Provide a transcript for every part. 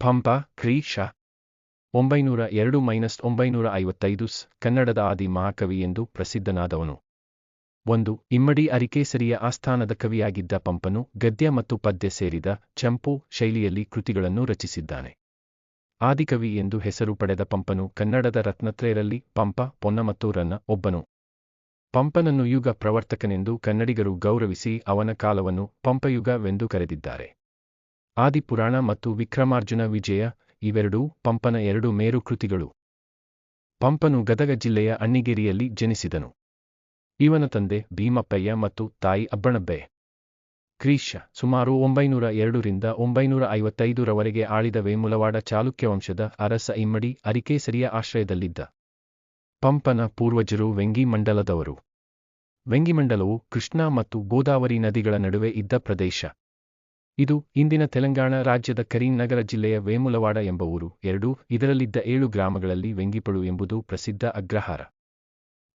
ಪಂಪ ಕ್ರೀ ಶ ಒಂಬೈನೂರ ಎರಡು ಮೈನಸ್ ಒಂಬೈನೂರ ಐವತ್ತೈದು ಸ್, ಕನ್ನಡದ ಆದಿ ಮಹಾಕವಿ ಎಂದು ಪ್ರಸಿದ್ಧನಾದವನು. ಒಂದು, ಇಮ್ಮಡಿ ಅರಿಕೇಸರಿಯ ಆಸ್ಥಾನದ ಕವಿಯಾಗಿದ್ದ ಪಂಪನು ಗದ್ಯ ಮತ್ತು ಪದ್ಯ ಸೇರಿದ ಚಂಪು ಶೈಲಿಯಲ್ಲಿ ಕೃತಿಗಳನ್ನು ರಚಿಸಿದ್ದಾನೆ. ಆದಿಕವಿ ಎಂದು ಹೆಸರು ಪಡೆದ ಪಂಪನು ಕನ್ನಡದ ರತ್ನತ್ರೆಯರಲ್ಲಿ ಪಂಪ, ಪೊನ್ನ ಮತ್ತು ರನ್ನ ಒಬ್ಬನು. ಪಂಪನನ್ನು ಯುಗ ಪ್ರವರ್ತಕನೆಂದು ಕನ್ನಡಿಗರು ಗೌರವಿಸಿ ಅವನ ಕಾಲವನ್ನು ಪಂಪಯುಗವೆಂದು ಕರೆದಿದ್ದಾರೆ. ಆದಿಪುರಾಣ ಮತ್ತು ವಿಕ್ರಮಾರ್ಜುನ ವಿಜಯ, ಇವೆರಡೂ ಪಂಪನ ಎರಡು ಮೇರು ಕೃತಿಗಳು. ಪಂಪನು ಗದಗ ಜಿಲ್ಲೆಯ ಅಣ್ಣಿಗೇರಿಯಲ್ಲಿ ಜನಿಸಿದನು. ಇವನ ತಂದೆ ಭೀಮಪ್ಪಯ್ಯ ಮತ್ತು ತಾಯಿ ಅಬ್ಬಣಬ್ಬೆ. ಕ್ರಿಶ ಸುಮಾರು ಒಂಬೈನೂರ ಎರಡರಿಂದ ಒಂಬೈನೂರ ಐವತ್ತೈದರವರೆಗೆ ಆಳಿದ ವೇಮುಲವಾಡ ಚಾಲುಕ್ಯ ವಂಶದ ಅರಸ ಇಮ್ಮಡಿ ಅರಿಕೇಸರಿಯ ಆಶ್ರಯದಲ್ಲಿದ್ದ. ಪಂಪನ ಪೂರ್ವಜರು ವೆಂಗಿಮಂಡಲದವರು. ವೆಂಗಿಮಂಡಲವು ಕೃಷ್ಣಾ ಮತ್ತು ಗೋದಾವರಿ ನದಿಗಳ ನಡುವೆ ಇದ್ದ ಪ್ರದೇಶ. ಇದು ಇಂದಿನ ತೆಲಂಗಾಣ ರಾಜ್ಯದ ಕರೀಂನಗರ ಜಿಲ್ಲೆಯ ವೇಮುಲವಾಡ ಎಂಬ ಊರು. ಎರಡೂ, ಇದರಲ್ಲಿದ್ದ ಏಳು ಗ್ರಾಮಗಳಲ್ಲಿ ವೆಂಗಿಪಳು ಎಂಬುದು ಪ್ರಸಿದ್ಧ ಅಗ್ರಹಾರ.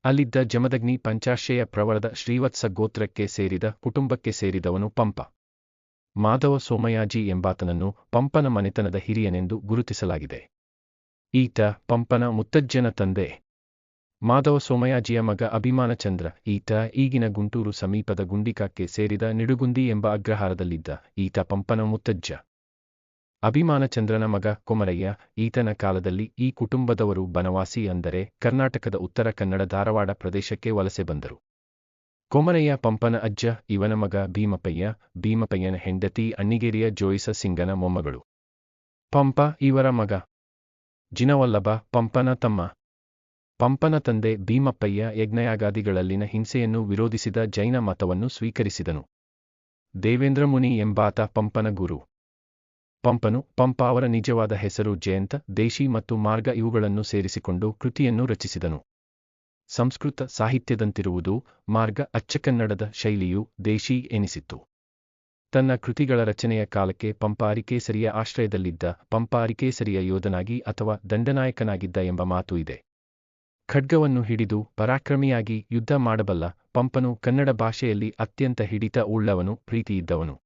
ಅಲ್ಲಿದ್ದ ಜಮದಗ್ನಿ ಪಂಚಾಶ್ರಯ ಪ್ರವರದ ಶ್ರೀವತ್ಸ ಗೋತ್ರಕ್ಕೆ ಸೇರಿದ, ಕುಟುಂಬಕ್ಕೆ ಸೇರಿದವನು ಪಂಪ. ಮಾಧವ ಸೋಮಯಾಜಿ ಎಂಬಾತನನ್ನು ಪಂಪನ ಮನೆತನದ ಹಿರಿಯನೆಂದು ಗುರುತಿಸಲಾಗಿದೆ. ಈತ ಪಂಪನ ಮುತ್ತಜ್ಜನ ತಂದೆ. ಮಾಧವ ಸೋಮಯಾಜಿಯ ಮಗ ಅಭಿಮಾನಚಂದ್ರ, ಈತ ಈಗಿನ ಗುಂಟೂರು ಸಮೀಪದ ಗುಂಡಿಕಾಕ್ಕೆ ಸೇರಿದ ನಿಡುಗುಂದಿ ಎಂಬ ಅಗ್ರಹಾರದಲ್ಲಿದ್ದ ಈತ ಪಂಪನ ಮುತ್ತಜ್ಜ. ಅಭಿಮಾನಚಂದ್ರನ ಮಗ ಕೊಮರಯ್ಯ, ಈತನ ಕಾಲದಲ್ಲಿ ಈ ಕುಟುಂಬದವರು ಬನವಾಸಿ ಅಂದರೆ ಕರ್ನಾಟಕದ ಉತ್ತರ ಕನ್ನಡ ಧಾರವಾಡ ಪ್ರದೇಶಕ್ಕೆ ವಲಸೆ ಬಂದರು. ಕೊಮರಯ್ಯ, ಪಂಪನ ಅಜ್ಜ, ಇವನ ಮಗ ಭೀಮಪ್ಪಯ್ಯ, ಭೀಮಪ್ಪಯ್ಯನ ಹೆಂಡತಿ ಅಣ್ಣಿಗೇರಿಯ ಜೋಯಿಸ ಸಿಂಗನ ಮೊಮ್ಮಗಳು. ಪಂಪ, ಇವರ ಮಗ. ಜಿನವಲ್ಲಭ, ಪಂಪನ ತಮ್ಮ. ಪಂಪನ ತಂದೆ ಭೀಮಪ್ಪಯ್ಯ ಯಜ್ಞಯಾಗಾದಿಗಳಲ್ಲಿನ ಹಿಂಸೆಯನ್ನು ವಿರೋಧಿಸಿದ ಜೈನ ಮತವನ್ನು ಸ್ವೀಕರಿಸಿದನು. ದೇವೇಂದ್ರ ಮುನಿ ಎಂಬಾತ ಪಂಪನ ಗುರು. ಪಂಪನು ಪಂಪ ಅವರ ನಿಜವಾದ ಹೆಸರು ಜಯಂತ, ದೇಶಿ ಮತ್ತು ಮಾರ್ಗ ಇವುಗಳನ್ನು ಸೇರಿಸಿಕೊಂಡು ಕೃತಿಯನ್ನು ರಚಿಸಿದನು. ಸಂಸ್ಕೃತ ಸಾಹಿತ್ಯದಂತಿರುವುದು ಮಾರ್ಗ ಅಚ್ಚಕನ್ನಡದ ಶೈಲಿಯು ದೇಶಿ ಎನಿಸಿತ್ತು. ತನ್ನ ಕೃತಿಗಳ ರಚನೆಯ ಕಾಲಕ್ಕೆ ಪಂಪಾರಿಕೇಸರಿಯ ಆಶ್ರಯದಲ್ಲಿದ್ದ ಪಂಪಾರಿಕೇಸರಿಯ ಯೋಧನಾಗಿ ಅಥವಾ ದಂಡನಾಯಕನಾಗಿದ್ದ ಎಂಬ ಮಾತು ಇದೆ. ಖಡ್ಗವನ್ನು ಹಿಡಿದು ಪರಾಕ್ರಮಿಯಾಗಿ ಯುದ್ಧ ಮಾಡಬಲ್ಲ ಪಂಪನು ಕನ್ನಡ ಭಾಷೆಯಲ್ಲಿ ಅತ್ಯಂತ ಹಿಡಿತ ಉಳ್ಳವನು, ಪ್ರೀತಿಯಿದ್ದವನು.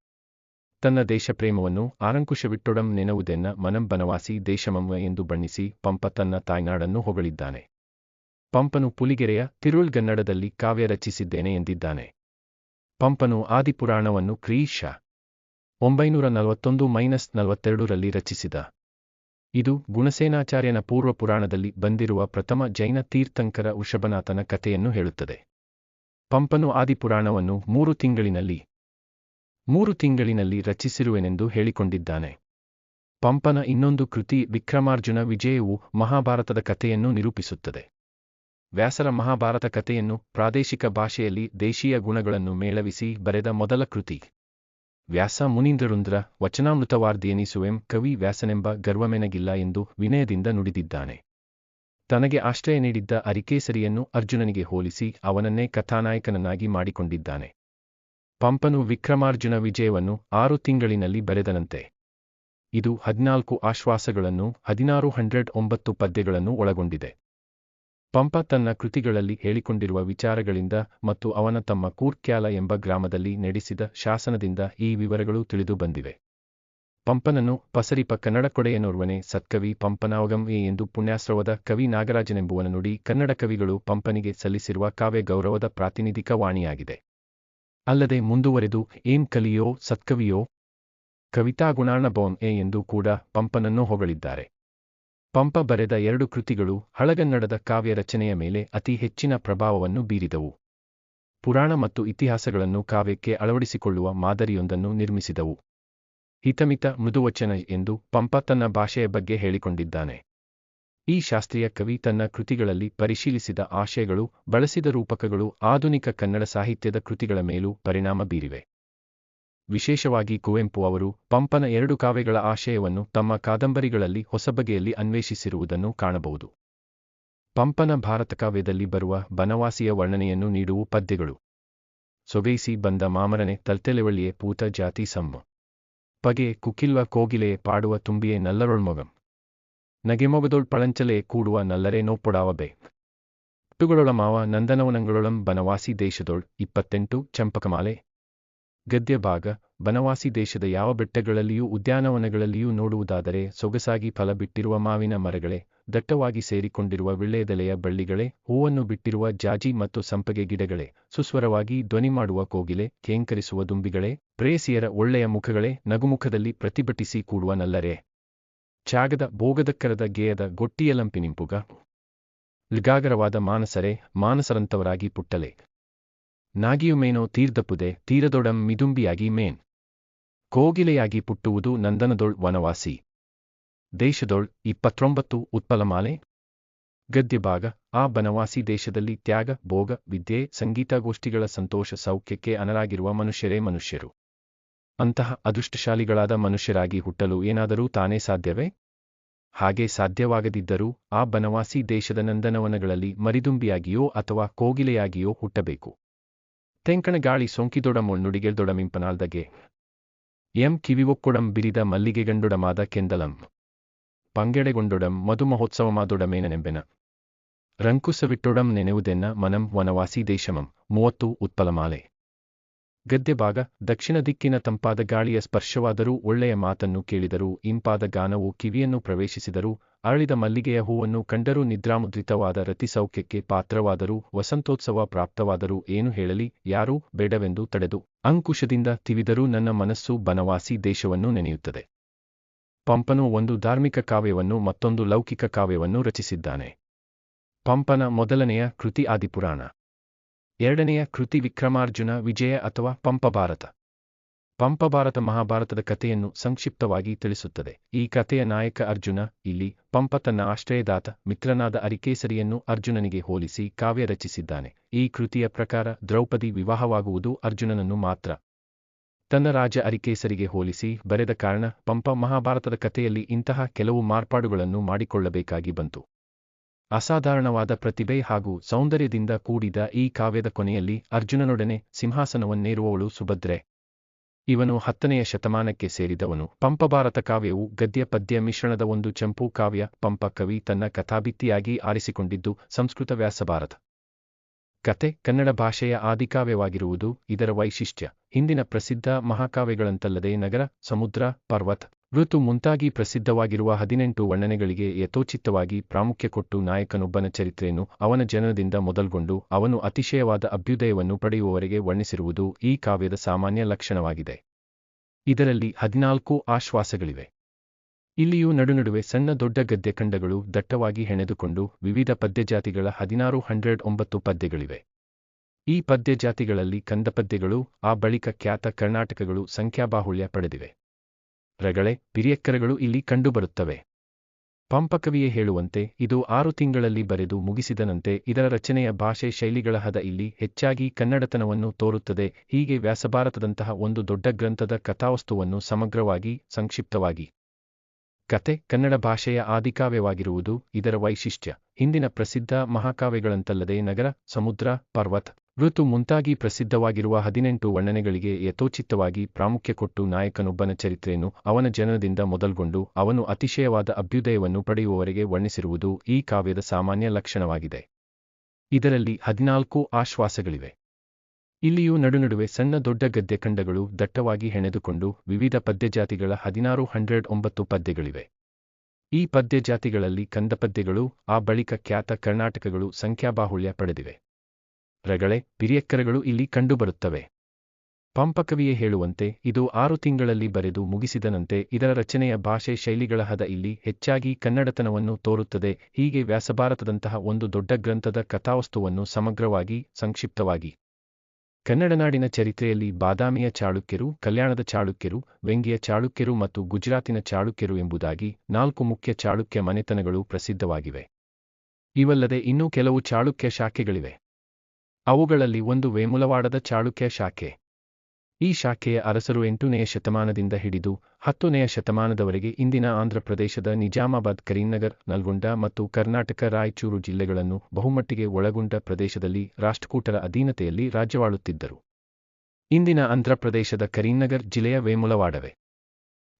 ತನ್ನ ದೇಶಪ್ರೇಮವನ್ನು ಆರಂಕುಶವಿಟ್ಟೊಡಂ ನೆನವುದೆನ್ನ ಮನಂ ಬನವಾಸಿ ಎಂದು ಬಣ್ಣಿಸಿ ಪಂಪ ತನ್ನ ತಾಯ್ನಾಡನ್ನು ಹೊಗಳಿದ್ದಾನೆ. ಪಂಪನು ಪುಲಿಗೆರೆಯ ತಿರುಳ್ಗನ್ನಡದಲ್ಲಿ ಕಾವ್ಯ ರಚಿಸಿದ್ದೇನೆ ಎಂದಿದ್ದಾನೆ. ಪಂಪನು ಆದಿಪುರಾಣವನ್ನು ಕ್ರೀಶ ಒಂಬೈನೂರ ನಲವತ್ತೊಂದು ಮೈನಸ್ ನಲವತ್ತೆರಡರಲ್ಲಿ ರಚಿಸಿದ. ಇದು ಗುಣಸೇನಾಚಾರ್ಯನ ಪೂರ್ವ ಪುರಾಣದಲ್ಲಿ ಬಂದಿರುವ ಪ್ರಥಮ ಜೈನ ತೀರ್ಥಂಕರ ವೃಷಭನಾಥನ ಕಥೆಯನ್ನು ಹೇಳುತ್ತದೆ. ಪಂಪನು ಆದಿಪುರಾಣವನ್ನು ಮೂರು ತಿಂಗಳಿನಲ್ಲಿ ಮೂರು ತಿಂಗಳಿನಲ್ಲಿ ರಚಿಸಿರುವೆನೆಂದು ಹೇಳಿಕೊಂಡಿದ್ದಾನೆ. ಪಂಪನ ಇನ್ನೊಂದು ಕೃತಿ ವಿಕ್ರಮಾರ್ಜುನ ವಿಜಯವು ಮಹಾಭಾರತದ ಕಥೆಯನ್ನು ನಿರೂಪಿಸುತ್ತದೆ. ವ್ಯಾಸರ ಮಹಾಭಾರತ ಕಥೆಯನ್ನು ಪ್ರಾದೇಶಿಕ ಭಾಷೆಯಲ್ಲಿ ದೇಶೀಯ ಗುಣಗಳನ್ನು ಮೇಳವಿಸಿ ಬರೆದ ಮೊದಲ ಕೃತಿ. ವ್ಯಾಸ ಮುನೀಂದ್ರರುಂದ್ರ ವಚನಾಮೃತವಾರ್ಧಿಯನಿಸುವೆಂ ಕವಿ ವ್ಯಾಸನೆಂಬ ಗರ್ವಮೆನಗಿಲ್ಲ ಎಂದು ವಿನಯದಿಂದ ನುಡಿದಿದ್ದಾನೆ. ತನಗೆ ಆಶ್ರಯ ನೀಡಿದ್ದ ಅರಿಕೇಸರಿಯನ್ನು ಅರ್ಜುನನಿಗೆ ಹೋಲಿಸಿ ಅವನನ್ನೇ ಕಥಾನಾಯಕನನ್ನಾಗಿ ಮಾಡಿಕೊಂಡಿದ್ದಾನೆ. ಪಂಪನು ವಿಕ್ರಮಾರ್ಜುನ ವಿಜಯವನ್ನು ಆರು ತಿಂಗಳಿನಲ್ಲಿ ಬರೆದನಂತೆ. ಇದು ಹದಿನಾಲ್ಕು ಆಶ್ವಾಸಗಳನ್ನು, ಹದಿನಾರು ಹಂಡ್ರೆಡ್ ಒಂಬತ್ತು ಪದ್ಯಗಳನ್ನು ಒಳಗೊಂಡಿದೆ. ಪಂಪ ತನ್ನ ಕೃತಿಗಳಲ್ಲಿ ಹೇಳಿಕೊಂಡಿರುವ ವಿಚಾರಗಳಿಂದ ಮತ್ತು ಅವನ ತಮ್ಮ ಕೂರ್ಕ್ಯಾಲ ಎಂಬ ಗ್ರಾಮದಲ್ಲಿ ನಡೆಸಿದ ಶಾಸನದಿಂದ ಈ ವಿವರಗಳು ತಿಳಿದು ಬಂದಿವೆ. ಪಂಪನನ್ನು ಪಸರಿಪ ಕನ್ನಡ ಕೊಡೆಯನೋರ್ವನೆ ಸತ್ಕವಿ ಪಂಪನಾವಗಂ ಎ ಎಂದು ಪುಣ್ಯಾಶ್ರವದ ಕವಿ ನಾಗರಾಜನೆಂಬುವನ ನುಡಿ ಕನ್ನಡ ಕವಿಗಳು ಪಂಪನಿಗೆ ಸಲ್ಲಿಸಿರುವ ಕಾವ್ಯ ಗೌರವದ ಪ್ರಾತಿನಿಧಿಕ ವಾಣಿಯಾಗಿದೆ. ಅಲ್ಲದೆ ಮುಂದುವರೆದು ಏಂ ಕಲಿಯೋ ಸತ್ಕವಿಯೋ ಕವಿತಾಗುಣಾರ್ಣಭವಂ ಎ ಎಂದು ಕೂಡ ಪಂಪನನ್ನು ಹೊಗಳಿದ್ದಾರೆ. ಪಂಪ ಬರೆದ ಎರಡು ಕೃತಿಗಳು ಹಳಗನ್ನಡದ ಕಾವ್ಯ ರಚನೆಯ ಮೇಲೆ ಅತಿ ಹೆಚ್ಚಿನ ಪ್ರಭಾವವನ್ನು ಬೀರಿದವು. ಪುರಾಣ ಮತ್ತು ಇತಿಹಾಸಗಳನ್ನು ಕಾವ್ಯಕ್ಕೆ ಅಳವಡಿಸಿಕೊಳ್ಳುವ ಮಾದರಿಯೊಂದನ್ನು ನಿರ್ಮಿಸಿದವು. ಹಿತಮಿತ ಮೃದುವಚನ ಎಂದು ಪಂಪ ತನ್ನ ಭಾಷೆಯ ಬಗ್ಗೆ ಹೇಳಿಕೊಂಡಿದ್ದಾನೆ. ಈ ಶಾಸ್ತ್ರೀಯ ಕವಿ ತನ್ನ ಕೃತಿಗಳಲ್ಲಿ ಪರಿಶೀಲಿಸಿದ ಆಶಯಗಳು, ಬಳಸಿದ ರೂಪಕಗಳು, ಆಧುನಿಕ ಕನ್ನಡ ಸಾಹಿತ್ಯದ ಕೃತಿಗಳ ಮೇಲೂ ಪರಿಣಾಮ ಬೀರಿವೆ. ವಿಶೇಷವಾಗಿ ಕುವೆಂಪು ಅವರು ಪಂಪನ ಎರಡು ಕಾವ್ಯಗಳ ಆಶಯವನ್ನು ತಮ್ಮ ಕಾದಂಬರಿಗಳಲ್ಲಿ ಹೊಸಬಗೆಯಲ್ಲಿ ಅನ್ವೇಷಿಸಿರುವುದನ್ನು ಕಾಣಬಹುದು. ಪಂಪನ ಭಾರತ ಕಾವ್ಯದಲ್ಲಿ ಬರುವ ಬನವಾಸಿಯ ವರ್ಣನೆಯನ್ನು ನೀಡುವ ಪದ್ಯಗಳು. ಸೊಗೈಸಿ ಬಂದ ಮಾಮರನೆ ತಲ್ತೆಲೆವಳ್ಳಿಯೇ ಪೂತ ಜಾತಿ ಸಮ್ಮ. ಪಗೆ ಕುಕ್ಕಿಲ್ವ ಕೋಗಿಲೆ ಪಾಡುವ ತುಂಬಿಯೇ ನಲ್ಲರೊಳ್ಮೊಗಂ. ನಗೆಮೊಗದೊಳ್ ಪಳಂಚಲೆ ಕೂಡುವ ನಲ್ಲರೆ ನೋಪೊಡಾವಬೆ ಪುಟ್ಟುಗಳೊಳ ಮಾವ ನಂದನವನಗಳೊಳಂ ಬನವಾಸಿ ದೇಶದೊಳ್ ಇಪ್ಪತ್ತೆಂಟು ಚಂಪಕಮಾಲೆ. ಗದ್ಯ ಭಾಗ ಬನವಾಸಿ ದೇಶದ ಯಾವ ಬೆಟ್ಟಗಳಲ್ಲಿಯೂ ಉದ್ಯಾನವನಗಳಲ್ಲಿಯೂ ನೋಡುವುದಾದರೆ ಸೊಗಸಾಗಿ ಫಲ ಬಿಟ್ಟಿರುವ ಮಾವಿನ ಮರಗಳೇ, ದಟ್ಟವಾಗಿ ಸೇರಿಕೊಂಡಿರುವ ವಿಳ್ಳೆದೆಲೆಯ ಬಳ್ಳಿಗಳೇ, ಹೂವನ್ನು ಬಿಟ್ಟಿರುವ ಜಾಜಿ ಮತ್ತು ಸಂಪಗೆ ಗಿಡಗಳೇ, ಸುಸ್ವರವಾಗಿ ಧ್ವನಿ ಮಾಡುವ ಕೋಗಿಲೆ, ಕೇಂಕರಿಸುವ ದುಂಬಿಗಳೇ ಪ್ರೇಯಸಿಯರ ಒಳ್ಳೆಯ ಮುಖಗಳೇ, ನಗುಮುಖದಲ್ಲಿ ಪ್ರತಿಭಟಿಸಿ ಕೂಡುವ ನಲ್ಲರೆ. ಚಾಗದ ಭೋಗದಕ್ಕರದ ಗೇಯದ ಗೊಟ್ಟಿಯಲಂಪಿನಿಂಪುಗ ಲಿಗಾಗರವಾದ ಮಾನಸರೇ, ಮಾನಸರಂತವರಾಗಿ ಪುಟ್ಟಲೆ. ನಾಗಿಯುಮೇನೋ ತೀರ್ದಪುದೆ, ತೀರದೊಡಂ ಮಿದುಂಬಿಯಾಗಿ ಮೇನ್. ಕೋಗಿಲೆಯಾಗಿ ಪುಟ್ಟುವುದು ನಂದನದೊಳ್ ವನವಾಸಿ. ದೇಶದೊಳ್ ಇಪ್ಪತ್ತೊಂಬತ್ತು ಉತ್ಪಲಮಾಲೆ. ಗದ್ಯಭಾಗ, ಆ ಬನವಾಸಿ ದೇಶದಲ್ಲಿ ತ್ಯಾಗ, ಭೋಗ, ವಿದ್ಯೆ, ಸಂಗೀತಗೋಷ್ಠಿಗಳ ಸಂತೋಷ, ಸೌಖ್ಯಕ್ಕೆ ಅನರಾಗಿರುವ ಮನುಷ್ಯರೇ ಮನುಷ್ಯರು. ಅಂತಹ ಅದೃಷ್ಟಶಾಲಿಗಳಾದ ಮನುಷ್ಯರಾಗಿ ಹುಟ್ಟಲು ಏನಾದರೂ ತಾನೇ ಸಾಧ್ಯವೇ? ಹಾಗೆ ಸಾಧ್ಯವಾಗದಿದ್ದರೂ ಆ ಬನವಾಸಿ ದೇಶದ ನಂದನವನಗಳಲ್ಲಿ ಮರಿದುಂಬಿಯಾಗಿಯೋ ಅಥವಾ ಕೋಗಿಲೆಯಾಗಿಯೋ ಹುಟ್ಟಬೇಕು. ತೆಂಕಣ ಗಾಳಿ ಸೋಂಕಿದೊಡಮೊಳ್ ನುಡಿಗೆಲ್ದೊಡಮಿಂಪನಾಲ್ದಗೆ ಎಂ ಕಿವಿವೊಕ್ಕೊಡಂ ಬಿರಿದ ಮಲ್ಲಿಗೆಗಂಡೊಡಮಾದ ಕೆಂದಲಂ. ಪಂಗೆಡೆಗೊಂಡೊಡಂ ಮಧುಮಹೋತ್ಸವಮಾದೊಡಮೇನೆಂಬೆನ ರಂಕುಸವಿಟ್ಟೊಡಂ ನೆನೆವುದೆನ್ನ ಮನಂ ವನವಾಸಿ ದೇಶಮಂ. ಮೂವತ್ತು ಉತ್ಪಲಮಾಲೆ. ಗದ್ಯಭಾಗ ದಕ್ಷಿಣ ದಿಕ್ಕಿನ ತಂಪಾದ ಗಾಳಿಯ ಸ್ಪರ್ಶವಾದರೂ ಒಳ್ಳೆಯ ಮಾತನ್ನು ಕೇಳಿದರೂ ಇಂಪಾದ ಗಾನವು ಕಿವಿಯನ್ನು ಪ್ರವೇಶಿಸಿದರೂ ಅರಳಿದ ಮಲ್ಲಿಗೆಯ ಹೂವನ್ನು ಕಂಡರೂ ನಿದ್ರಾಮುದ್ರಿತವಾದ ರತಿಸೌಖ್ಯಕ್ಕೆ ಪಾತ್ರವಾದರೂ, ವಸಂತೋತ್ಸವ ಪ್ರಾಪ್ತವಾದರೂ ಏನು ಹೇಳಲಿ, ಯಾರೂ ಬೇಡವೆಂದು ತಡೆದು ಅಂಕುಶದಿಂದ ತಿವಿದರೂ ನನ್ನ ಮನಸ್ಸು ಬನವಾಸಿ ದೇಶವನ್ನು ನೆನೆಯುತ್ತದೆ. ಪಂಪನು ಒಂದು ಧಾರ್ಮಿಕ ಕಾವ್ಯವನ್ನು ಮತ್ತೊಂದು ಲೌಕಿಕ ಕಾವ್ಯವನ್ನು ರಚಿಸಿದ್ದಾನೆ. ಪಂಪನ ಮೊದಲನೆಯ ಕೃತಿ ಆದಿಪುರಾಣ. ಎರಡನೆಯ ಕೃತಿ ವಿಕ್ರಮಾರ್ಜುನ ವಿಜಯ ಅಥವಾ ಪಂಪಭಾರತ. ಪಂಪಭಾರತ ಮಹಾಭಾರತದ ಕಥೆಯನ್ನು ಸಂಕ್ಷಿಪ್ತವಾಗಿ ತಿಳಿಸುತ್ತದೆ. ಈ ಕಥೆಯ ನಾಯಕ ಅರ್ಜುನ, ಇಲ್ಲಿ ಪಂಪ ತನ್ನ ಆಶ್ರಯದಾತ ಮಿತ್ರನಾದ ಅರಿಕೇಸರಿಯನ್ನು ಅರ್ಜುನನಿಗೆ ಹೋಲಿಸಿ ಕಾವ್ಯ ರಚಿಸಿದ್ದಾನೆ. ಈ ಕೃತಿಯ ಪ್ರಕಾರ ದ್ರೌಪದಿ ವಿವಾಹವಾಗುವುದು ಅರ್ಜುನನನ್ನು ಮಾತ್ರ. ತನ್ನ ರಾಜ ಅರಿಕೇಸರಿಗೆ ಹೋಲಿಸಿ ಬರೆದ ಕಾರಣ ಪಂಪ ಮಹಾಭಾರತದ ಕಥೆಯಲ್ಲಿ ಇಂತಹ ಕೆಲವು ಮಾರ್ಪಾಡುಗಳನ್ನು ಮಾಡಿಕೊಳ್ಳಬೇಕಾಗಿ ಬಂತು. ಅಸಾಧಾರಣವಾದ ಪ್ರತಿಭೆ ಹಾಗೂ ಸೌಂದರ್ಯದಿಂದ ಕೂಡಿದ ಈ ಕಾವ್ಯದ ಕೊನೆಯಲ್ಲಿ ಅರ್ಜುನನೊಡನೆ ಸಿಂಹಾಸನವನ್ನೇರುವವಳು ಸುಭದ್ರೆ. ಇವನು ಹತ್ತನೆಯ ಶತಮಾನಕ್ಕೆ ಸೇರಿದವನು. ಪಂಪ ಭಾರತ ಕಾವ್ಯವು ಗದ್ಯ ಪದ್ಯ ಮಿಶ್ರಣದ ಒಂದು ಚಂಪು ಕಾವ್ಯ. ಪಂಪ ಕವಿ ತನ್ನ ಕಥಾಭಿತ್ತಿಯಾಗಿ ಆರಿಸಿಕೊಂಡಿದ್ದು ಸಂಸ್ಕೃತ ವ್ಯಾಸಭಾರತ. ಕತೆ ಕನ್ನಡ ಭಾಷೆಯ ಆದಿಕಾವ್ಯವಾಗಿರುವುದು ಇದರ ವೈಶಿಷ್ಟ್ಯ. ಹಿಂದಿನ ಪ್ರಸಿದ್ಧ ಮಹಾಕಾವ್ಯಗಳಂತಲ್ಲದೆ ನಗರ, ಸಮುದ್ರ, ಪರ್ವತ ಋತು ಮುಂತಾಗಿ ಪ್ರಸಿದ್ಧವಾಗಿರುವ ಹದಿನೆಂಟು ವರ್ಣನೆಗಳಿಗೆ ಯಥೋಚಿತವಾಗಿ ಪ್ರಾಮುಖ್ಯ ಕೊಟ್ಟು ನಾಯಕನೊಬ್ಬನ ಚರಿತ್ರೆಯನ್ನು ಅವನ ಜನನದಿಂದ ಮೊದಲ್ಗೊಂಡು ಅವನು ಅತಿಶಯವಾದ ಅಭ್ಯುದಯವನ್ನು ಪಡೆಯುವವರೆಗೆ ವರ್ಣಿಸಿರುವುದು ಈ ಕಾವ್ಯದ ಸಾಮಾನ್ಯ ಲಕ್ಷಣವಾಗಿದೆ. ಇದರಲ್ಲಿ ಹದಿನಾಲ್ಕು ಆಶ್ವಾಸಗಳಿವೆ. ಇಲ್ಲಿಯೂ ನಡುನಡುವೆ ಸಣ್ಣ ದೊಡ್ಡ ಗದ್ಯ ಖಂಡಗಳು ದಟ್ಟವಾಗಿ ಹೆಣೆದುಕೊಂಡು ವಿವಿಧ ಪದ್ಯಜಾತಿಗಳ ಹದಿನಾರು ಹಂಡ್ರೆಡ್ ಒಂಬತ್ತು ಪದ್ಯಗಳಿವೆ. ಈ ಪದ್ಯಜಾತಿಗಳಲ್ಲಿ ಕಂದಪದ್ಯಗಳು, ಆ ಬಳಿಕ ಖ್ಯಾತ ಕರ್ನಾಟಕಗಳು ಸಂಖ್ಯಾಬಾಹುಳ್ಯ ಪಡೆದಿವೆ. ರಗಳೆ, ಪಿರಿಯಕ್ಕರಗಳು ಇಲ್ಲಿ ಕಂಡುಬರುತ್ತವೆ. ಪಂಪಕವಿಯೇ ಹೇಳುವಂತೆ, ಇದು ಆರು ತಿಂಗಳಲ್ಲಿ ಬರೆದು ಮುಗಿಸಿದನಂತೆ ಇದರ ರಚನೆಯ ಭಾಷೆ ಶೈಲಿಗಳ ಹದ ಇಲ್ಲಿ ಹೆಚ್ಚಾಗಿ ಕನ್ನಡತನವನ್ನು ತೋರುತ್ತದೆ, ಹೀಗೆ ವ್ಯಾಸಭಾರತದಂತಹ ಒಂದು ದೊಡ್ಡ ಗ್ರಂಥದ ಕಥಾವಸ್ತುವನ್ನು ಸಮಗ್ರವಾಗಿ, ಸಂಕ್ಷಿಪ್ತವಾಗಿ. ಕತೆ ಕನ್ನಡ ಭಾಷೆಯ ಆದಿಕಾವ್ಯವಾಗಿರುವುದು ಇದರ ವೈಶಿಷ್ಟ್ಯ. ಹಿಂದಿನ ಪ್ರಸಿದ್ಧ ಮಹಾಕಾವ್ಯಗಳಂತಲ್ಲದೆ ನಗರ, ಸಮುದ್ರ, ಪರ್ವತ ಋತು ಮುಂತಾಗಿ ಪ್ರಸಿದ್ಧವಾಗಿರುವ ಹದಿನೆಂಟು ವರ್ಣನೆಗಳಿಗೆ ಯಥೋಚಿತವಾಗಿ ಪ್ರಾಮುಖ್ಯ ಕೊಟ್ಟು ನಾಯಕನೊಬ್ಬನ ಚರಿತ್ರೆಯನ್ನು ಅವನ ಜನನದಿಂದ ಮೊದಲ್ಗೊಂಡು ಅವನು ಅತಿಶಯವಾದ ಅಭ್ಯುದಯವನ್ನು ಪಡೆಯುವವರೆಗೆ ವರ್ಣಿಸಿರುವುದು ಈ ಕಾವ್ಯದ ಸಾಮಾನ್ಯ ಲಕ್ಷಣವಾಗಿದೆ. ಇದರಲ್ಲಿ ಹದಿನಾಲ್ಕು ಆಶ್ವಾಸಗಳಿವೆ. ಇಲ್ಲಿಯೂ ನಡುನಡುವೆ ಸಣ್ಣ ದೊಡ್ಡ ಗದ್ಯ ಖಂಡಗಳು ದಟ್ಟವಾಗಿ ಹೆಣೆದುಕೊಂಡು ವಿವಿಧ ಪದ್ಯಜಾತಿಗಳ ಹದಿನಾರು ಹಂಡ್ರೆಡ್ ಒಂಬತ್ತು ಪದ್ಯಗಳಿವೆ. ಈ ಪದ್ಯಜಾತಿಗಳಲ್ಲಿ ಕಂದಪದ್ಯಗಳು, ಆ ಬಳಿಕ ಖ್ಯಾತ ಕರ್ನಾಟಕಗಳು ಸಂಖ್ಯಾಬಾಹುಳ್ಯ ಪಡೆದಿವೆ. ರಗಳೆ, ಪಿರಿಯಕ್ಕರಗಳು ಇಲ್ಲಿ ಕಂಡುಬರುತ್ತವೆ. ಪಂಪಕವಿಯೇ ಹೇಳುವಂತೆ, ಇದು ಆರು ತಿಂಗಳಲ್ಲಿ ಬರೆದು ಮುಗಿಸಿದನಂತೆ ಇದರ ರಚನೆಯ ಭಾಷೆ ಶೈಲಿಗಳ ಹದ ಇಲ್ಲಿ ಹೆಚ್ಚಾಗಿ ಕನ್ನಡತನವನ್ನು ತೋರುತ್ತದೆ, ಹೀಗೆ ವ್ಯಾಸಭಾರತದಂತಹ ಒಂದು ದೊಡ್ಡ ಗ್ರಂಥದ ಕಥಾವಸ್ತುವನ್ನು ಸಮಗ್ರವಾಗಿ, ಸಂಕ್ಷಿಪ್ತವಾಗಿ. ಕನ್ನಡನಾಡಿನ ಚರಿತ್ರೆಯಲ್ಲಿ ಬಾದಾಮಿಯ ಚಾಳುಕ್ಯರು, ಕಲ್ಯಾಣದ ಚಾಳುಕ್ಯರು ವೆಂಗಿಯ ಚಾಳುಕ್ಯರು ಮತ್ತು ಗುಜರಾತಿನ ಚಾಳುಕ್ಯರು ಎಂಬುದಾಗಿ ನಾಲ್ಕು ಮುಖ್ಯ ಚಾಳುಕ್ಯ ಮನೆತನಗಳು ಪ್ರಸಿದ್ಧವಾಗಿವೆ. ಇವಲ್ಲದೆ ಇನ್ನೂ ಕೆಲವು ಚಾಳುಕ್ಯ ಶಾಖೆಗಳಿವೆ. ಅವುಗಳಲ್ಲಿ ಒಂದು ವೇಮುಲವಾಡದ ಚಾಳುಕ್ಯ ಶಾಖೆ. ಈ ಶಾಖೆಯ ಅರಸರು ಎಂಟನೆಯ ಶತಮಾನದಿಂದ ಹಿಡಿದು ಹತ್ತನೆಯ ಶತಮಾನದವರೆಗೆ ಇಂದಿನ ಆಂಧ್ರಪ್ರದೇಶದ ನಿಜಾಮಾಬಾದ್, ಕರೀಂನಗರ್, ನಲ್ಗೊಂಡ ಮತ್ತು ಕರ್ನಾಟಕ ರಾಯಚೂರು ಜಿಲ್ಲೆಗಳನ್ನು ಬಹುಮಟ್ಟಿಗೆ ಒಳಗೊಂಡ ಪ್ರದೇಶದಲ್ಲಿ ರಾಷ್ಟ್ರಕೂಟರ ಅಧೀನತೆಯಲ್ಲಿ ರಾಜ್ಯವಾಳುತ್ತಿದ್ದರು ಇಂದಿನ ಆಂಧ್ರಪ್ರದೇಶದ ಕರೀಂನಗರ್ ಜಿಲ್ಲೆಯ ವೇಮುಲವಾಡವೆ.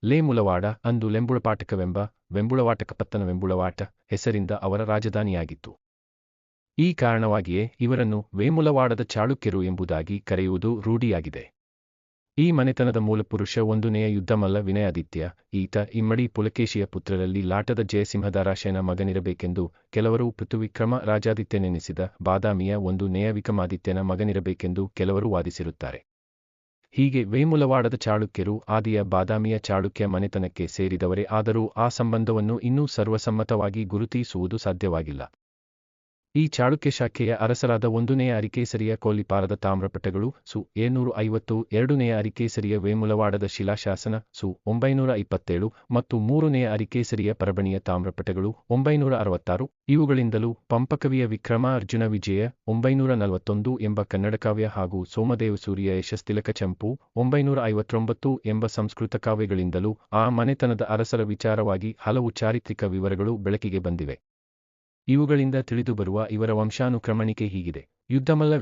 ಲೇಮುಲವಾಡ ಅಂದು ಲೆಂಬುಳಪಾಟಕವೆಂಬ ವೆಂಬುಳವಾಟಕಪತ್ತನವೆಂಬುಳವಾಟ ಹೆಸರಿಂದ ಅವರ ರಾಜಧಾನಿಯಾಗಿತ್ತು. ಈ ಕಾರಣವಾಗಿಯೇ ಇವರನ್ನು ವೇಮುಲವಾಡದ ಚಾಳುಕ್ಯರು ಎಂಬುದಾಗಿ ಕರೆಯುವುದು ರೂಢಿಯಾಗಿದೆ. ಈ ಮನೆತನದ ಮೂಲಪುರುಷ ಒಂದನೆಯ ಯುದ್ಧಮಲ್ಲ ವಿನಯಾದಿತ್ಯ, ಈತ ಇಮ್ಮಡಿ ಪುಲಕೇಶಿಯ ಪುತ್ರರಲ್ಲಿ ಲಾಟದ ಜಯಸಿಂಹದಾರಾಶಯನ ಮಗನಿರಬೇಕೆಂದು ಕೆಲವರು ಪೃಥುವಿಕ್ರಮ ರಾಜಾದಿತ್ಯನೆನಿಸಿದ ಬಾದಾಮಿಯ ಒಂದು ನೇಯ ವಿಕ್ರಮಾದಿತ್ಯನ ಮಗನಿರಬೇಕೆಂದು ಕೆಲವರು ವಾದಿಸಿರುತ್ತಾರೆ. ಹೀಗೆ ವೇಮುಲವಾಡದ ಚಾಳುಕ್ಯರು ಆದಿಯ ಬಾದಾಮಿಯ ಚಾಳುಕ್ಯ ಮನೆತನಕ್ಕೆ ಸೇರಿದವರೇ ಆದರೂ ಆ ಸಂಬಂಧವನ್ನು ಇನ್ನೂ ಸರ್ವಸಮ್ಮತವಾಗಿ ಗುರುತಿಸುವುದು ಸಾಧ್ಯವಾಗಿಲ್ಲ. ಈ ಚಾಳುಕ್ಯ ಶಾಖೆಯ ಅರಸರಾದ ಒಂದನೆಯ ಅರಿಕೇಸರಿಯ ಕೋಲಿಪಾರದ ತಾಮ್ರಪಟಗಳು, ಸು ಏಳ್ನೂರು ಐವತ್ತು, ಎರಡನೆಯ ಅರಿಕೇಸರಿಯ ವೇಮುಲವಾಡದ ಶಿಲಾಶಾಸನ, ಸು ಒಂಬೈನೂರ ಇಪ್ಪತ್ತೇಳು ಮತ್ತು ಮೂರನೆಯ ಅರಿಕೇಸರಿಯ ಪರಬಣಿಯ ತಾಮ್ರಪಟಗಳು, ಒಂಬೈನೂರ ಅರವತ್ತಾರು. ಇವುಗಳಿಂದಲೂ ಪಂಪಕವಿಯ ವಿಕ್ರಮ ಅರ್ಜುನ ವಿಜಯ, ಒಂಬೈನೂರ ನಲವತ್ತೊಂದು ಎಂಬ ಕನ್ನಡ ಕಾವ್ಯ ಹಾಗೂ ಸೋಮದೇವ ಸೂರ್ಯ ಯಶಸ್ತಿಲಕ ಚಂಪು, ಒಂಬೈನೂರ ಐವತ್ತೊಂಬತ್ತು ಎಂಬ ಸಂಸ್ಕೃತ ಕಾವ್ಯಗಳಿಂದಲೂ ಆ ಮನೆತನದ ಅರಸರ ವಿಚಾರವಾಗಿ ಹಲವು ಚಾರಿತ್ರಿಕ ವಿವರಗಳು ಬೆಳಕಿಗೆ ಬಂದಿವೆ. ಇವುಗಳಿಂದ ತಿಳಿದುಬರುವ ಇವರ ವಂಶಾನುಕ್ರಮಣಿಕೆ ಹೀಗಿದೆ. Yuddhamalla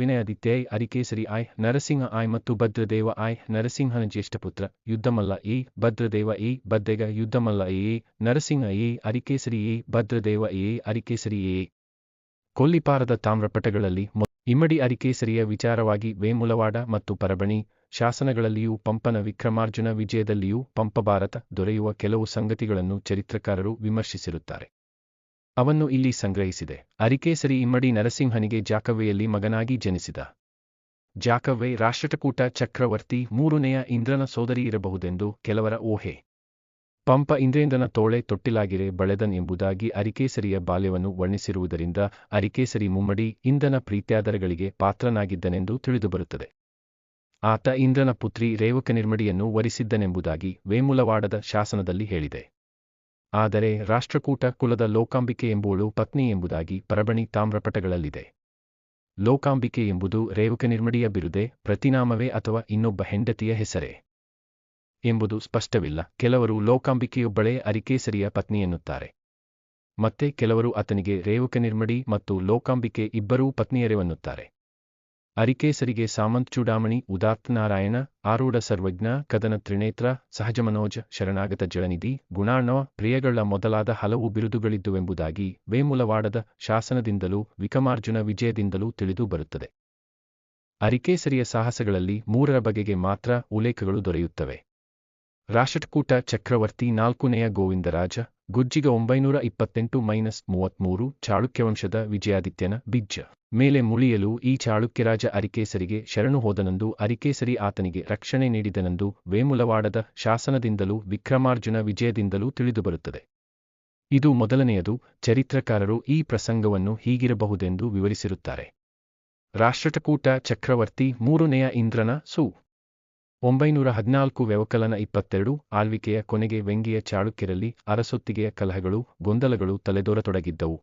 I Arikesari I Narasimha I ಮತ್ತು ಭದ್ರದೇವ ಆಯ್ ನರಸಿಂಹನ ಜ್ಯೇಷ್ಠಪುತ್ರ Yuddhamalla A Bhadradeva A Baddega Yuddhamalla A Narasimha A Arikesari A Bhadradeva A Arikesari A. ಕೊಲ್ಲಿಪಾರದ ತಾಮ್ರಪಟಗಳಲ್ಲಿ ಇಮ್ಮಡಿ ಅರಿಕೇಸರಿಯ ವಿಚಾರವಾಗಿ ವೇಮುಲವಾಡ ಮತ್ತು ಪರಬಣಿ ಶಾಸನಗಳಲ್ಲಿಯೂ ಪಂಪನ ವಿಕ್ರಮಾರ್ಜುನ ವಿಜಯದಲ್ಲಿಯೂ ಪಂಪಭಾರತ ದೊರೆಯುವ ಕೆಲವು ಸಂಗತಿಗಳನ್ನು ಚರಿತ್ರಕಾರರು ವಿಮರ್ಶಿಸಿರುತ್ತಾರೆ. ಅವನ್ನು ಇಲ್ಲಿ ಸಂಗ್ರಹಿಸಿದೆ. ಅರಿಕೇಸರಿ ಇಮ್ಮಡಿ ನರಸಿಂಹನಿಗೆ ಜಾಕವೆಯಲ್ಲಿ ಮಗನಾಗಿ ಜನಿಸಿದ. ಜಾಕವ್ವೆ ರಾಷ್ಟ್ರಕೂಟ ಚಕ್ರವರ್ತಿ ಮೂರನೆಯ ಇಂದ್ರನ ಸೋದರಿ ಇರಬಹುದೆಂದು ಕೆಲವರ ಊಹೆ. ಪಂಪ ಇಂದ್ರೇಂದ್ರನ ತೋಳೆ ತೊಟ್ಟಿಲಾಗಿರೆ ಬಳೆದನ್ ಎಂಬುದಾಗಿ ಅರಿಕೇಸರಿಯ ಬಾಲ್ಯವನ್ನು ವರ್ಣಿಸಿರುವುದರಿಂದ ಅರಿಕೇಸರಿ ಮುಮ್ಮಡಿ ಇಂದ್ರನ ಪ್ರೀತ್ಯಾದರಗಳಿಗೆ ಪಾತ್ರನಾಗಿದ್ದನೆಂದು ತಿಳಿದುಬರುತ್ತದೆ. ಆತ ಇಂದ್ರನ ಪುತ್ರಿ ರೇವಕನಿರ್ಮಡಿಯನ್ನು ವರಿಸಿದ್ದನೆಂಬುದಾಗಿ ವೇಮುಲವಾಡದ ಶಾಸನದಲ್ಲಿ ಹೇಳಿದೆ. ಆದರೆ ರಾಷ್ಟ್ರಕೂಟ ಕುಲದ ಲೋಕಾಂಬಿಕೆ ಎಂಬುವಳು ಪತ್ನಿ ಎಂಬುದಾಗಿ ಪರಬಣಿ ತಾಮ್ರಪಟಗಳಲ್ಲಿದೆ. ಲೋಕಾಂಬಿಕೆ ಎಂಬುದು ರೇವಕನಿರ್ಮಡಿಯ ಬಿರುದೆ, ಪ್ರತಿನಾಮವೇ ಅಥವಾ ಇನ್ನೊಬ್ಬ ಹೆಂಡತಿಯ ಹೆಸರೇ ಎಂಬುದು ಸ್ಪಷ್ಟವಿಲ್ಲ. ಕೆಲವರು ಲೋಕಾಂಬಿಕೆಯೊಬ್ಬಳೇ ಅರಿಕೇಸರಿಯ ಪತ್ನಿ ಎನ್ನುತ್ತಾರೆ. ಮತ್ತೆ ಕೆಲವರು ಆತನಿಗೆ ರೇವಕನಿರ್ಮಡಿ ಮತ್ತು ಲೋಕಾಂಬಿಕೆ ಇಬ್ಬರೂ ಪತ್ನಿಯರೆವನ್ನುತ್ತಾರೆ ಅರಿಕೇಸರಿಗೆ ಸಾಮಂತ್ ಚೂಡಾಮಣಿ ಉದಾತ್ತನಾರಾಯಣ ಆರೂಢ ಸರ್ವಜ್ಞ, ಕದನ ತ್ರಿನೇತ್ರ, ಸಹಜಮನೋಜ, ಶರಣಾಗತ ಜಳನಿಧಿ ಗುಣಾರ್ಣವ ಪ್ರಿಯಗಳ ಮೊದಲಾದ ಹಲವು ಬಿರುದುಗಳಿದ್ದುವೆಂಬುದಾಗಿ ವೇಮುಲವಾಡದ ಶಾಸನದಿಂದಲೂ ವಿಕಮಾರ್ಜುನ ವಿಜಯದಿಂದಲೂ ತಿಳಿದು ಬರುತ್ತದೆ. ಅರಿಕೇಸರಿಯ ಸಾಹಸಗಳಲ್ಲಿ ಮೂರರ ಬಗೆಗೆ ಮಾತ್ರ ಉಲ್ಲೇಖಗಳು ದೊರೆಯುತ್ತವೆ. ರಾಷ್ಟ್ರಕೂಟ ಚಕ್ರವರ್ತಿ ನಾಲ್ಕುನೆಯ ಗೋವಿಂದರಾಜ ಗುಜ್ಜಿಗ ಒಂಬೈನೂರ ಇಪ್ಪತ್ತೆಂಟು ಮೈನಸ್ ಮೂವತ್ಮೂರು ಚಾಳುಕ್ಯವಂಶದ ವಿಜಯಾದಿತ್ಯನ ಬಿಜ್ಜ. ಮೇಲೆ ಮುಳಿಯಲು ಈ ಚಾಳುಕ್ಯರಾಜ ಅರಿಕೇಸರಿಗೆ ಶರಣು ಹೋದನೆಂದು ಅರಿಕೇಸರಿ ಆತನಿಗೆ ರಕ್ಷಣೆ ನೀಡಿದನೆಂದು ವೇಮುಲವಾಡದ ಶಾಸನದಿಂದಲೂ ವಿಕ್ರಮಾರ್ಜುನ ವಿಜಯದಿಂದಲೂ ತಿಳಿದುಬರುತ್ತದೆ. ಇದು ಮೊದಲನೆಯದು, ಚರಿತ್ರಕಾರರು ಈ ಪ್ರಸಂಗವನ್ನು ಹೀಗಿರಬಹುದೆಂದು ವಿವರಿಸಿರುತ್ತಾರೆ. ರಾಷ್ಟ್ರಕೂಟ ಚಕ್ರವರ್ತಿ ಮೂರನೆಯ ಇಂದ್ರನ ಸು. ಒಂಬೈನೂರ ಹದಿನಾಲ್ಕು ವ್ಯವಕಲನ ಇಪ್ಪತ್ತೆರಡು, ಆಳ್ವಿಕೆಯ ಕೊನೆಗೆ ವೆಂಗಿಯ ಚಾಳುಕ್ಯರಲ್ಲಿ ಅರಸೊತ್ತಿಗೆಯ ಕಲಹಗಳು, ಗೊಂದಲಗಳು ತಲೆದೋರತೊಡಗಿದ್ದವು.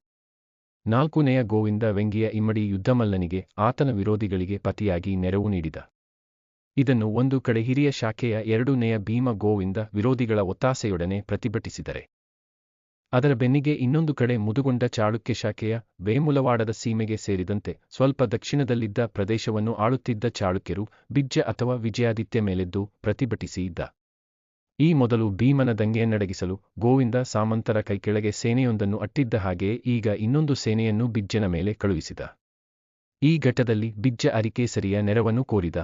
ನಾಲ್ಕನೆಯ ಗೋವಿಂದ ವೆಂಗಿಯ ಇಮ್ಮಡಿ ಯುದ್ಧಮಲ್ಲನಿಗೆ ಆತನ ವಿರೋಧಿಗಳಿಗೆ ಪತಿಯಾಗಿ ನೆರವು ನೀಡಿದ. ಇದನ್ನು ಒಂದು ಕಡೆ ಹಿರಿಯ ಶಾಖೆಯ ಎರಡನೆಯ ಭೀಮ ಗೋವಿಂದ ವಿರೋಧಿಗಳ ಒತ್ತಾಸೆಯೊಡನೆ ಪ್ರತಿಭಟಿಸಿದರೆ. ಅದರ ಬೆನ್ನಿಗೆ ಇನ್ನೊಂದು ಕಡೆ ಮುದುಗೊಂಡ ಚಾಳುಕ್ಯ ಶಾಖೆಯ ವೇಮುಲವಾಡದ ಸೀಮೆಗೆ ಸೇರಿದಂತೆ ಸ್ವಲ್ಪ ದಕ್ಷಿಣದಲ್ಲಿದ್ದ ಪ್ರದೇಶವನ್ನು ಆಳುತ್ತಿದ್ದ ಚಾಳುಕ್ಯರು ಬಿಜ್ಜ ಅಥವಾ ವಿಜಯಾದಿತ್ಯ ಮೇಲೆದ್ದು ಪ್ರತಿಭಟಿಸಿ ಇದ್ದ ಈ ಮೊದಲು ಭೀಮನ ದಂಗೆಯನ್ನಡಗಿಸಲು ಗೋವಿಂದ ಸಾಮಂತರ ಕೈಕೆಳಗೆ ಸೇನೆಯೊಂದನ್ನು ಅಟ್ಟಿದ್ದ ಹಾಗೆಯೇ ಈಗ ಇನ್ನೊಂದು ಸೇನೆಯನ್ನು ಬಿಜ್ಜನ ಮೇಲೆ ಕಳುಹಿಸಿದ. ಈ ಘಟ್ಟದಲ್ಲಿ ಬಿಜ್ಜ ಅರಿಕೇಸರಿಯ ನೆರವನ್ನು ಕೋರಿದ.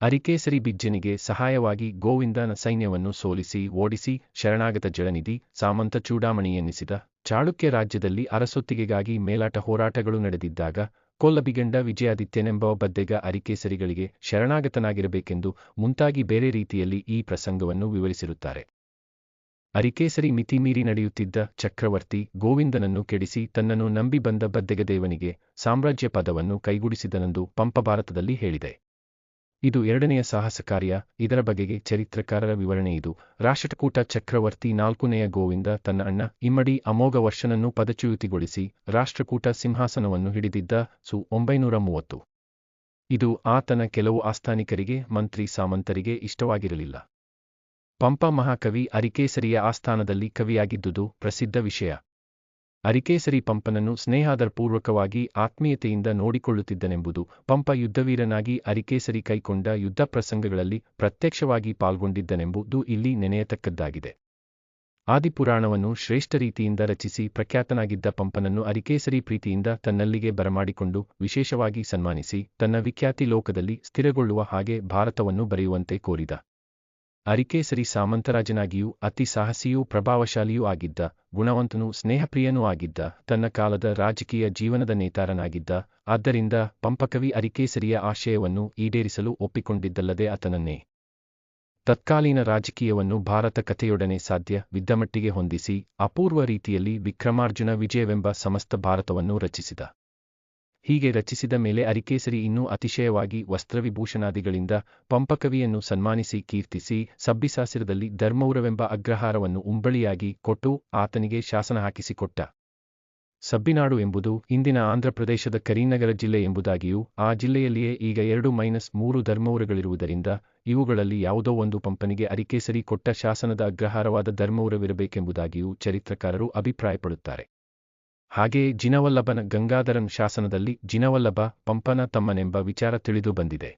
ಅರಿಕೇಸರಿ ಬಿಜ್ಜನಿಗೆ ಸಹಾಯವಾಗಿ ಗೋವಿಂದನ ಸೈನ್ಯವನ್ನು ಸೋಲಿಸಿ ಓಡಿಸಿ ಶರಣಾಗತ ಜಳನಿಧಿ ಸಾಮಂತ ಚೂಡಾಮಣಿ ಎನ್ನಿಸಿದ ಚಾಳುಕ್ಯ ರಾಜ್ಯದಲ್ಲಿ ಅರಸೊತ್ತಿಗೆಗಾಗಿ ಮೇಲಾಟ ಹೋರಾಟಗಳು ನಡೆದಿದ್ದಾಗ ಕೊಲ್ಲಬಿಗಂಡ ವಿಜಯಾದಿತ್ಯನೆಂಬ ಬದ್ದೆಗ ಅರಿಕೇಸರಿಗಳಿಗೆ ಶರಣಾಗತನಾಗಿರಬೇಕೆಂದು ಮುಂತಾಗಿ ಬೇರೆ ರೀತಿಯಲ್ಲಿ ಈ ಪ್ರಸಂಗವನ್ನು ವಿವರಿಸಿರುತ್ತಾರೆ. ಅರಿಕೇಸರಿ ಮಿತಿಮೀರಿ ನಡೆಯುತ್ತಿದ್ದ ಚಕ್ರವರ್ತಿ ಗೋವಿಂದನನ್ನು ಕೆಡಿಸಿ ತನ್ನನ್ನು ನಂಬಿ ಬಂದ ಬದ್ದೆಗದೇವನಿಗೆ ಸಾಮ್ರಾಜ್ಯ ಪದವನ್ನು ಕೈಗೂಡಿಸಿದನೆಂದು ಪಂಪಭಾರತದಲ್ಲಿ ಹೇಳಿದೆ. ಇದು ಎರಡನೆಯ ಸಾಹಸ ಕಾರ್ಯ. ಇದರ ಬಗೆಗೆ ಚರಿತ್ರಕಾರರ ಇದು. ರಾಷ್ಟ್ರಕೂಟ ಚಕ್ರವರ್ತಿ ನಾಲ್ಕನೆಯ ಗೋವಿಂದ ತನ್ನ ಅಣ್ಣ ಇಮ್ಮಡಿ ಅಮೋಘ ವರ್ಷನನ್ನು ಪದಚ್ಯುತಿಗೊಳಿಸಿ ರಾಷ್ಟ್ರಕೂಟ ಸಿಂಹಾಸನವನ್ನು ಹಿಡಿದಿದ್ದ ಸು ಒಂಬೈನೂರ ಮೂವತ್ತು. ಇದು ಆತನ ಕೆಲವು ಆಸ್ಥಾನಿಕರಿಗೆ, ಮಂತ್ರಿ ಸಾಮಂತರಿಗೆ ಇಷ್ಟವಾಗಿರಲಿಲ್ಲ. ಪಂಪ ಮಹಾಕವಿ ಅರಿಕೇಸರಿಯ ಆಸ್ಥಾನದಲ್ಲಿ ಕವಿಯಾಗಿದ್ದುದು ಪ್ರಸಿದ್ಧ ವಿಷಯ. ಅರಿಕೇಸರಿ ಪಂಪನನ್ನು ಸ್ನೇಹಾದರಪೂರ್ವಕವಾಗಿ ಆತ್ಮೀಯತೆಯಿಂದ ನೋಡಿಕೊಳ್ಳುತ್ತಿದ್ದನೆಂಬುದು ಪಂಪ ಯುದ್ಧವೀರನಾಗಿ ಅರಿಕೇಸರಿ ಕೈಕೊಂಡ ಯುದ್ಧ ಪ್ರಸಂಗಗಳಲ್ಲಿ ಪ್ರತ್ಯಕ್ಷವಾಗಿ ಪಾಲ್ಗೊಂಡಿದ್ದನೆಂಬುದು ಇಲ್ಲಿ ನೆನೆಯತಕ್ಕದ್ದಾಗಿದೆ. ಆದಿಪುರಾಣವನ್ನು ಶ್ರೇಷ್ಠ ರೀತಿಯಿಂದ ರಚಿಸಿ ಪ್ರಖ್ಯಾತನಾಗಿದ್ದ ಪಂಪನನ್ನು ಅರಿಕೇಸರಿ ಪ್ರೀತಿಯಿಂದ ತನ್ನಲ್ಲಿಗೆ ಬರಮಾಡಿಕೊಂಡು ವಿಶೇಷವಾಗಿ ಸನ್ಮಾನಿಸಿ ತನ್ನ ವಿಖ್ಯಾತಿ ಲೋಕದಲ್ಲಿ ಸ್ಥಿರಗೊಳ್ಳುವ ಹಾಗೆ ಭಾರತವನ್ನು ಬರೆಯುವಂತೆ ಕೋರಿದ. ಅರಿಕೇಸರಿ ಸಾಮಂತರಾಜನಾಗಿಯೂ, ಅತಿ ಸಾಹಸಿಯೂ, ಪ್ರಭಾವಶಾಲಿಯೂ ಆಗಿದ್ದ, ಗುಣವಂತನೂ, ಸ್ನೇಹಪ್ರಿಯನೂ ಆಗಿದ್ದ, ತನ್ನ ಕಾಲದ ರಾಜಕೀಯ ಜೀವನದ ನೇತಾರನಾಗಿದ್ದ, ಆದ್ದರಿಂದ ಪಂಪಕವಿ ಅರಿಕೇಸರಿಯ ಆಶಯವನ್ನು ಈಡೇರಿಸಲು ಒಪ್ಪಿಕೊಂಡಿದ್ದಲ್ಲದೆ ಆತನನ್ನೇ. ತತ್ಕಾಲೀನ ರಾಜಕೀಯವನ್ನು ಭಾರತ ಕಥೆಯೊಡನೆ ಸಾಧ್ಯ ವಿದ್ದಮಟ್ಟಿಗೆ ಹೊಂದಿಸಿ, ಅಪೂರ್ವ ರೀತಿಯಲ್ಲಿ ವಿಕ್ರಮಾರ್ಜುನ ವಿಜಯವೆಂಬ ಸಮಸ್ತ ಭಾರತವನ್ನು ರಚಿಸಿದ. ಹೀಗೆ ರಚಿಸಿದ ಮೇಲೆ ಅರಿಕೇಸರಿ ಇನ್ನೂ ಅತಿಶಯವಾಗಿ ವಸ್ತ್ರವಿಭೂಷಣಾದಿಗಳಿಂದ ಪಂಪಕವಿಯನ್ನು ಸನ್ಮಾನಿಸಿ ಕೀರ್ತಿಸಿ ಸಬ್ಬಿಸಾಸಿರದಲ್ಲಿ ಧರ್ಮೌರವೆಂಬ ಅಗ್ರಹಾರವನ್ನು ಉಂಬಳಿಯಾಗಿ ಕೊಟ್ಟು ಆತನಿಗೆ ಶಾಸನ ಹಾಕಿಸಿಕೊಟ್ಟ. ಸಬ್ಬಿನಾಡು ಎಂಬುದು ಇಂದಿನ ಆಂಧ್ರಪ್ರದೇಶದ ಕರೀನಗರ ಜಿಲ್ಲೆ ಎಂಬುದಾಗಿಯೂ ಆ ಜಿಲ್ಲೆಯಲ್ಲಿಯೇ ಈಗ ಎರಡು ಮೈನಸ್ ಮೂರು ಧರ್ಮೌರಗಳಿರುವುದರಿಂದ ಇವುಗಳಲ್ಲಿ ಯಾವುದೋ ಒಂದು ಪಂಪನಿಗೆ ಅರಿಕೇಸರಿ ಕೊಟ್ಟ ಶಾಸನದ ಅಗ್ರಹಾರವಾದ ಧರ್ಮೌರವಿರಬೇಕೆಂಬುದಾಗಿಯೂ ಚರಿತ್ರಕಾರರು ಅಭಿಪ್ರಾಯಪಡುತ್ತಾರೆ. ಹಾಗೆಯೇ ಜಿನವಲ್ಲಭನ ಗಂಗಾಧರನ್ ಶಾಸನದಲ್ಲಿ ಜಿನವಲ್ಲಭ ಪಂಪನ ತಮ್ಮನೆಂಬ ವಿಚಾರ ತಿಳಿದು ಬಂದಿದೆ.